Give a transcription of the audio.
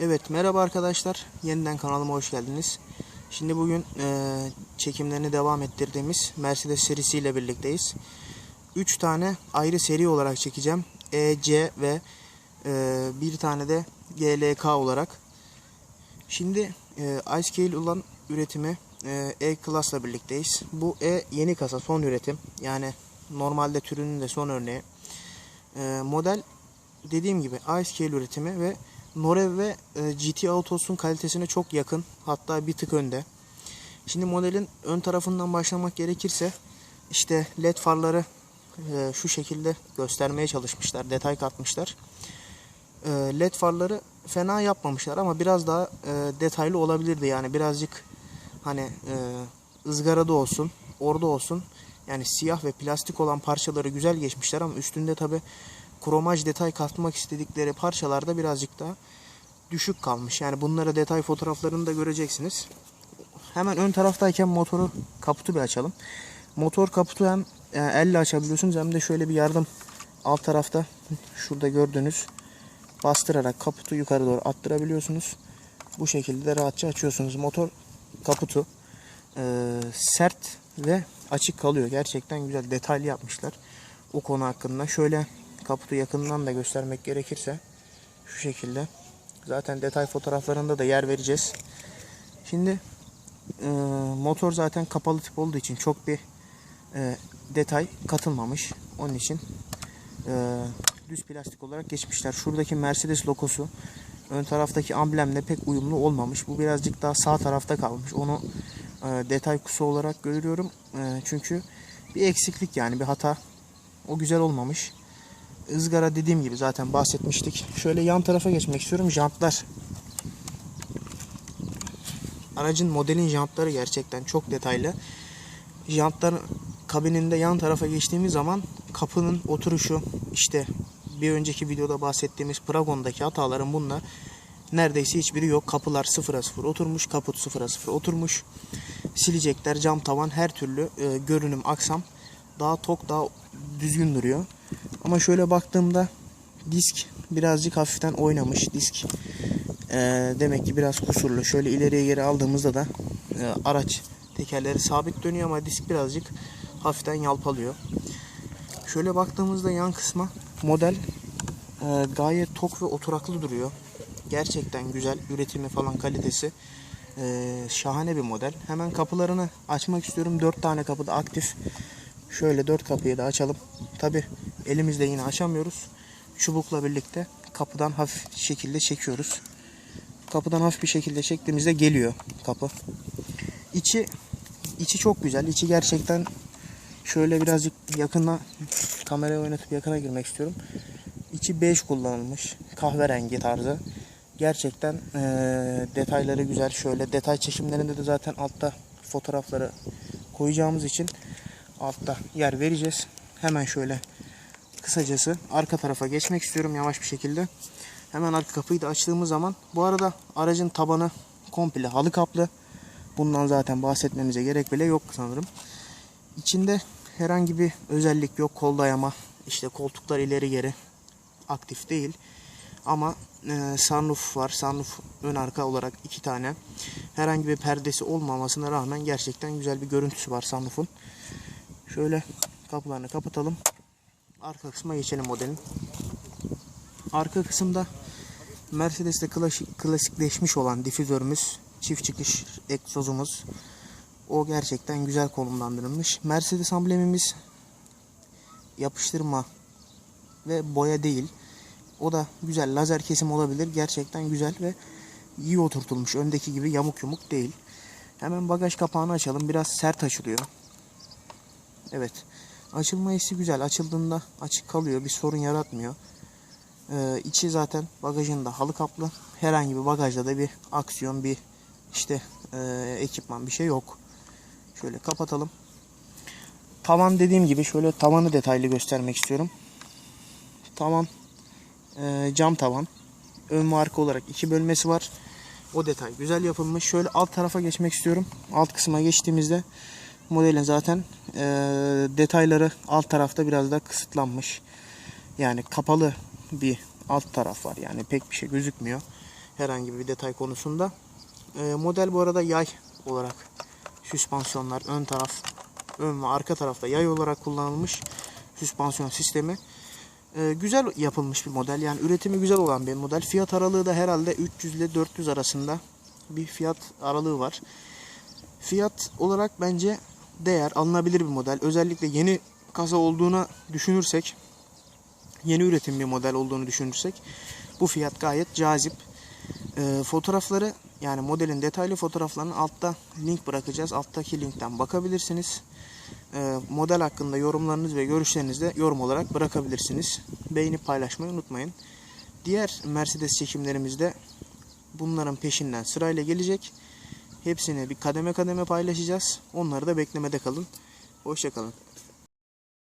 Evet merhaba arkadaşlar. Yeniden kanalıma hoş geldiniz. Şimdi bugün e, çekimlerini devam ettirdiğimiz Mercedes serisiyle birlikteyiz. 3 tane ayrı seri olarak çekeceğim. E, C ve e, bir tane de GLK olarak. Şimdi e, iScale olan üretimi e, E-Class'la birlikteyiz. Bu E yeni kasa son üretim. Yani normalde türünün de son örneği. E, model dediğim gibi iScale üretimi ve Norev ve e, GT Autos'un kalitesine çok yakın. Hatta bir tık önde. Şimdi modelin ön tarafından başlamak gerekirse işte led farları e, şu şekilde göstermeye çalışmışlar. Detay katmışlar. E, led farları fena yapmamışlar ama biraz daha detaylı olabilirdi. Yani birazcık hani ızgarada olsun, orada olsun. Yani siyah ve plastik olan parçaları güzel geçmişler ama üstünde tabi kromaj detay katmak istedikleri parçalarda birazcık daha düşük kalmış. Yani bunlara detay fotoğraflarını da göreceksiniz. Hemen ön taraftayken motoru kaputu bir açalım. Motor kaputu hem e, elle açabiliyorsunuz hem de şöyle bir yardım alt tarafta şurada gördüğünüz bastırarak kaputu yukarı doğru attırabiliyorsunuz. Bu şekilde de rahatça açıyorsunuz. Motor kaputu e, sert ve açık kalıyor. Gerçekten güzel detaylı yapmışlar. O konu hakkında. Şöyle kaputu yakından da göstermek gerekirse şu şekilde. Zaten detay fotoğraflarında da yer vereceğiz. Şimdi e, motor zaten kapalı tip olduğu için çok bir e, detay katılmamış. Onun için e, düz plastik olarak geçmişler. Şuradaki Mercedes logosu ön taraftaki amblemle pek uyumlu olmamış. Bu birazcık daha sağ tarafta kalmış. Onu e, detay kusu olarak görüyorum. E, çünkü bir eksiklik yani bir hata. O güzel olmamış. Izgara dediğim gibi zaten bahsetmiştik. Şöyle yan tarafa geçmek istiyorum. Jantlar. Aracın modelin jantları gerçekten çok detaylı. Jantlar kabininde yan tarafa geçtiğimiz zaman kapının oturuşu işte bir önceki videoda bahsettiğimiz Pragon'daki hataların bunlar neredeyse hiçbiri yok. Kapılar sıfıra sıfır oturmuş, kaput sıfıra sıfır oturmuş. Silecekler, cam tavan her türlü e, görünüm, aksam daha tok, daha düzgün duruyor. Ama şöyle baktığımda disk birazcık hafiften oynamış. Disk e, demek ki biraz kusurlu. Şöyle ileriye geri aldığımızda da e, araç tekerleri sabit dönüyor ama disk birazcık hafiften yalpalıyor. Şöyle baktığımızda yan kısma model e, gayet tok ve oturaklı duruyor. Gerçekten güzel. Üretimi falan kalitesi e, şahane bir model. Hemen kapılarını açmak istiyorum. 4 tane kapı da aktif. Şöyle 4 kapıyı da açalım. Tabi elimizde yine açamıyoruz. Çubukla birlikte kapıdan hafif şekilde çekiyoruz. Kapıdan hafif bir şekilde çektiğimizde geliyor kapı. İçi içi çok güzel. İçi gerçekten şöyle birazcık yakına kameraya oynatıp yakına girmek istiyorum. İçi bej kullanılmış. Kahverengi tarzı. Gerçekten eee, detayları güzel. Şöyle detay çeşimlerinde de zaten altta fotoğrafları koyacağımız için altta yer vereceğiz. Hemen şöyle kısacası arka tarafa geçmek istiyorum yavaş bir şekilde. Hemen arka kapıyı da açtığımız zaman bu arada aracın tabanı komple halı kaplı. Bundan zaten bahsetmemize gerek bile yok sanırım. İçinde herhangi bir özellik yok. Kol dayama, işte koltuklar ileri geri aktif değil. Ama e, sunroof var. Sunroof ön arka olarak iki tane. Herhangi bir perdesi olmamasına rağmen gerçekten güzel bir görüntüsü var sunroof'un. Şöyle kapılarını kapatalım. Arka kısma geçelim modelin. Arka kısımda Mercedes'te klasik, klasikleşmiş olan difüzörümüz, çift çıkış egzozumuz. O gerçekten güzel konumlandırılmış. Mercedes amblemimiz yapıştırma ve boya değil. O da güzel lazer kesim olabilir. Gerçekten güzel ve iyi oturtulmuş. Öndeki gibi yamuk yumuk değil. Hemen bagaj kapağını açalım. Biraz sert açılıyor. Evet. Açılma hissi güzel. Açıldığında açık kalıyor. Bir sorun yaratmıyor. Ee, içi zaten bagajında halı kaplı. Herhangi bir bagajda da bir aksiyon, bir işte e, ekipman bir şey yok. Şöyle kapatalım. Tavan dediğim gibi şöyle tavanı detaylı göstermek istiyorum. Tavan e, cam tavan. Ön ve arka olarak iki bölmesi var. O detay güzel yapılmış. Şöyle alt tarafa geçmek istiyorum. Alt kısma geçtiğimizde modelin zaten e, detayları alt tarafta biraz daha kısıtlanmış. Yani kapalı bir alt taraf var. Yani pek bir şey gözükmüyor. Herhangi bir detay konusunda. Ee, model bu arada yay olarak süspansiyonlar ön taraf ön ve arka tarafta yay olarak kullanılmış süspansiyon sistemi. Ee, güzel yapılmış bir model. Yani üretimi güzel olan bir model. Fiyat aralığı da herhalde 300 ile 400 arasında bir fiyat aralığı var. Fiyat olarak bence değer alınabilir bir model. Özellikle yeni kasa olduğunu düşünürsek yeni üretim bir model olduğunu düşünürsek bu fiyat gayet cazip. Ee, fotoğrafları yani modelin detaylı fotoğraflarını altta link bırakacağız. Alttaki linkten bakabilirsiniz. Ee, model hakkında yorumlarınız ve görüşlerinizi de yorum olarak bırakabilirsiniz. Beğenip paylaşmayı unutmayın. Diğer Mercedes çekimlerimizde bunların peşinden sırayla gelecek. Hepsini bir kademe kademe paylaşacağız. Onları da beklemede kalın. Hoşçakalın.